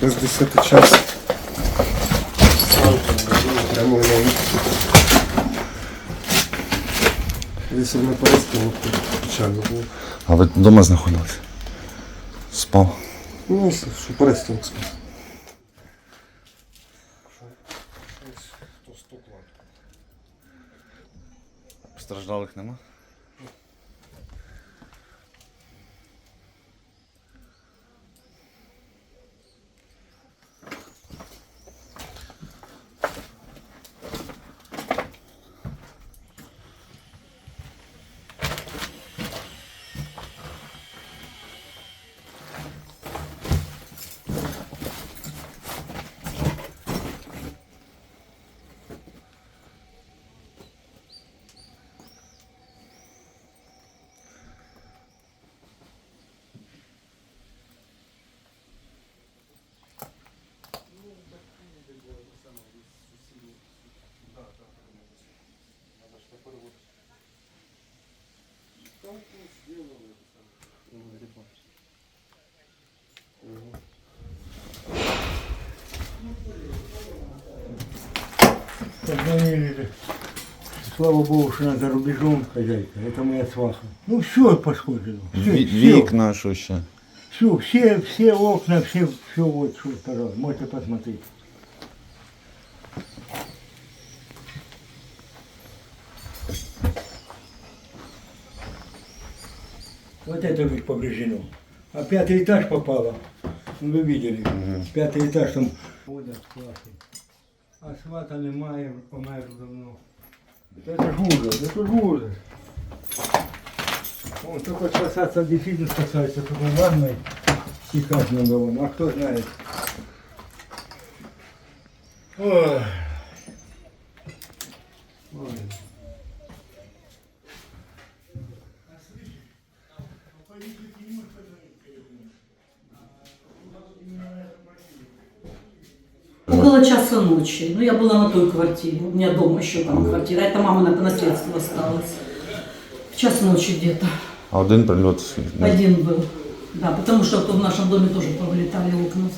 без 10 час. Прямо не на то печально ну, було. А ви вдома знаходились? Спав? Ну, що перестінок спав. Страждалих нема? Позвонили. Слава Богу, что она за рубежом, хозяйка. Это моя сваха. Ну, все пошкоджено. Все, Ві- все, Вікна, що ще? все, все, все окна, все, все вот, что второе. Можете посмотреть. Вот это ведь повреждено. А пятый этаж попало. Ну, вы видели. Пятый этаж там. Вода свахи. А свата немає, помер давно. Это ж ужас, это ж ужас. Он только спасаться действительно спасается, только ванной текать надо вон. А кто знает. Ой. Около часа ночи. Ну, я была на той квартире. У меня дома еще там квартира. Это мама на по наследству осталась. В час ночи где-то. А один прильот. Один был. Да, потому что то в нашем доме тоже повылетали окна.